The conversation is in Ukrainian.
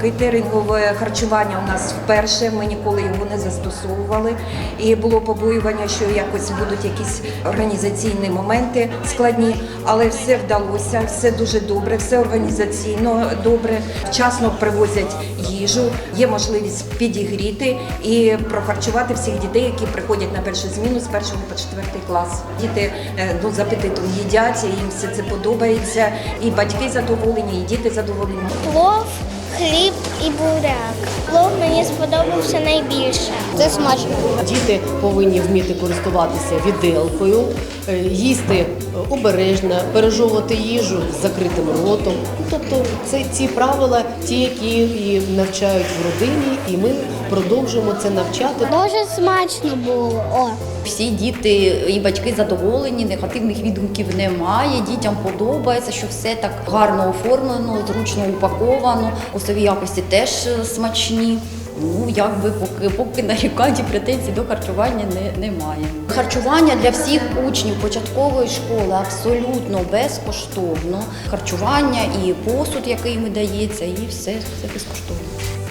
Кейтерингове харчування у нас вперше. Ми ніколи його не застосовували. І було побоювання, що якось будуть якісь організаційні моменти складні, але все вдалося, все дуже добре, все організаційно добре. Вчасно привозять їжу, є можливість підігріти і прохарчувати всіх дітей, які приходять на першу зміну з першого по четвертий клас. Діти е, ну, з апетитом їдять, їм все це подобається. І батьки задоволені, і діти задоволені. Плов, хліб і буряк. Плов мені сподобався найбільше. Це смачно. Діти повинні вміти користуватися віделкою, е, їсти обережно, пережовувати їжу з закритим ротом. Тобто це ті правила, ті, які і навчають в родині, і ми продовжуємо це навчати. Дуже смачно було. О. Всі діти і батьки задоволені, негативних відгуків немає. Дітям подобається, що все так гарно оформлено, зручно упаковано. Вкусові якості теж е, смачні. Ну, якби поки поки нарікань претензій до харчування не, немає. Харчування для всіх учнів початкової школи абсолютно безкоштовно. Харчування і посуд, який їм дається, і все, все безкоштовно.